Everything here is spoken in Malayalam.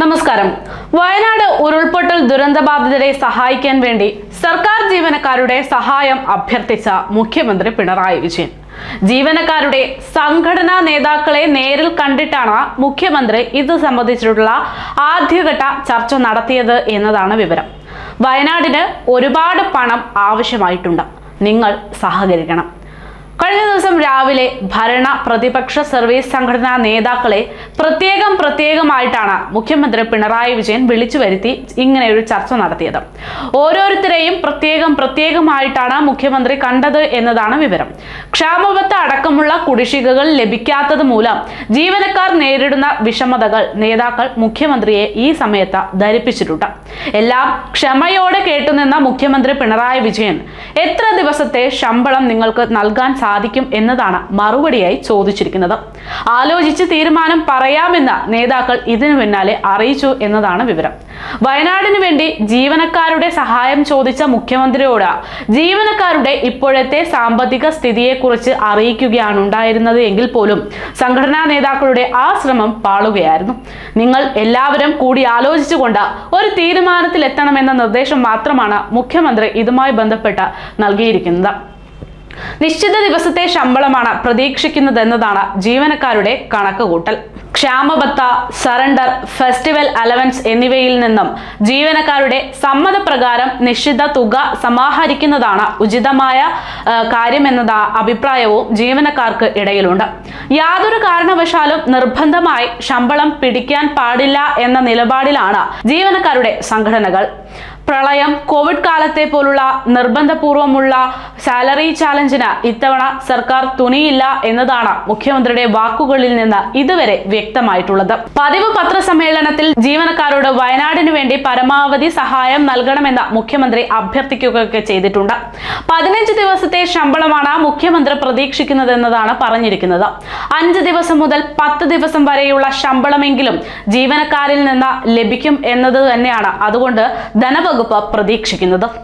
നമസ്കാരം. വയനാട് ഉരുൾപൊട്ടൽ ദുരന്തബാധിതരെ സഹായിക്കാൻ വേണ്ടി സർക്കാർ ജീവനക്കാരുടെ സഹായം അഭ്യർത്ഥിച്ച മുഖ്യമന്ത്രി പിണറായി വിജയൻ. ജീവനക്കാരുടെ സംഘടനാ നേതാക്കളെ നേരിൽ കണ്ടിട്ടാണ് മുഖ്യമന്ത്രി ഇത് സംബന്ധിച്ചിട്ടുള്ള ആദ്യഘട്ട ചർച്ച നടത്തിയത് എന്നതാണ് വിവരം. വയനാടിന് ഒരുപാട് പണം ആവശ്യമായിട്ടുണ്ട്. നിങ്ങൾ സഹകരിക്കണം. കഴിഞ്ഞ ദിവസം രാവിലെ ഭരണ പ്രതിപക്ഷ സർവീസ് സംഘടനാ നേതാക്കളെ പ്രത്യേകം പ്രത്യേകമായിട്ടാണ് മുഖ്യമന്ത്രി പിണറായി വിജയൻ വിളിച്ചു വരുത്തി ഇങ്ങനെ ഒരു ചർച്ച നടത്തിയത്. ഓരോരുത്തരെയും പ്രത്യേകം പ്രത്യേകമായിട്ടാണ് മുഖ്യമന്ത്രി കണ്ടത് എന്നതാണ് വിവരം. ക്ഷാമബത്ത അടക്കമുള്ള കുടിശ്ശികകൾ ലഭിക്കാത്തത് മൂലം ജീവനക്കാർ നേരിടുന്ന വിഷമതകൾ നേതാക്കൾ മുഖ്യമന്ത്രിയെ ഈ സമയത്ത് ധരിപ്പിച്ചിട്ടുണ്ട്. എല്ലാം ക്ഷമയോടെ കേട്ടുനിന്ന മുഖ്യമന്ത്രി പിണറായി വിജയൻ എത്ര ദിവസത്തെ ശമ്പളം നിങ്ങൾക്ക് നൽകാൻ എന്നതാണ് മറുപടിയായി ചോദിച്ചിരിക്കുന്നത്. ആലോചിച്ച് തീരുമാനം പറയാമെന്ന നേതാക്കൾ ഇതിനു പിന്നാലെ അറിയിച്ചു എന്നതാണ് വിവരം. വയനാടിന് വേണ്ടി ജീവനക്കാരുടെ സഹായം ചോദിച്ച മുഖ്യമന്ത്രിയോട് ജീവനക്കാരുടെ ഇപ്പോഴത്തെ സാമ്പത്തിക സ്ഥിതിയെക്കുറിച്ച് അറിയിക്കുകയാണ് ഉണ്ടായിരുന്നത് എങ്കിൽ പോലും സംഘടനാ നേതാക്കളുടെ ആ ശ്രമം പാളുകയായിരുന്നു. നിങ്ങൾ എല്ലാവരും കൂടി ആലോചിച്ചുകൊണ്ട് ഒരു തീരുമാനത്തിലെത്തണമെന്ന നിർദ്ദേശം മാത്രമാണ് മുഖ്യമന്ത്രി ഇതുമായി ബന്ധപ്പെട്ട് നൽകിയിരിക്കുന്നത്. നിശ്ചിത ദിവസത്തെ ശമ്പളമാണ് പ്രതീക്ഷിക്കുന്നതെന്നതാണ് ജീവനക്കാരുടെ കണക്കുകൂട്ടൽ. ക്ഷാമബത്ത സറണ്ടർ ഫെസ്റ്റിവൽ അലവൻസ് എന്നിവയിൽ നിന്നും ജീവനക്കാരുടെ സമ്മതപ്രകാരം നിശ്ചിത തുക സമാഹരിക്കുന്നതാണ് ഉചിതമായ കാര്യമെന്നത് അഭിപ്രായവും ജീവനക്കാർക്ക് ഇടയിലുണ്ട്. യാതൊരു കാരണവശാലും നിർബന്ധമായി ശമ്പളം പിടിക്കാൻ പാടില്ല എന്ന നിലപാടിലാണ് ജീവനക്കാരുടെ സംഘടനകൾ. പ്രളയം കോവിഡ് കാലത്തെ പോലുള്ള നിർബന്ധപൂർവമുള്ള സാലറി ചാലഞ്ചിന് ഇത്തവണ സർക്കാർ തുനിയില്ല എന്നതാണ് മുഖ്യമന്ത്രിയുടെ വാക്കുകളിൽ നിന്ന് ഇതുവരെ വ്യക്തമായിട്ടുള്ളത്. പതിവ് പത്രസമ്മേളനത്തിൽ ജീവനക്കാരോട് വയനാടിനു വേണ്ടി പരമാവധി സഹായം നൽകണമെന്ന് മുഖ്യമന്ത്രി അഭ്യർത്ഥിക്കുകയൊക്കെ ചെയ്തിട്ടുണ്ട്. പതിനഞ്ച് ദിവസത്തെ ശമ്പളമാണ് മുഖ്യമന്ത്രി പ്രതീക്ഷിക്കുന്നതെന്നതാണ് പറഞ്ഞിരിക്കുന്നത്. അഞ്ച് ദിവസം മുതൽ പത്ത് ദിവസം വരെയുള്ള ശമ്പളമെങ്കിലും ജീവനക്കാരിൽ നിന്ന് ലഭിക്കും എന്നത് തന്നെയാണ്. അതുകൊണ്ട് ധനവകുപ്പ് പ്രതീക്ഷിക്കുന്നത്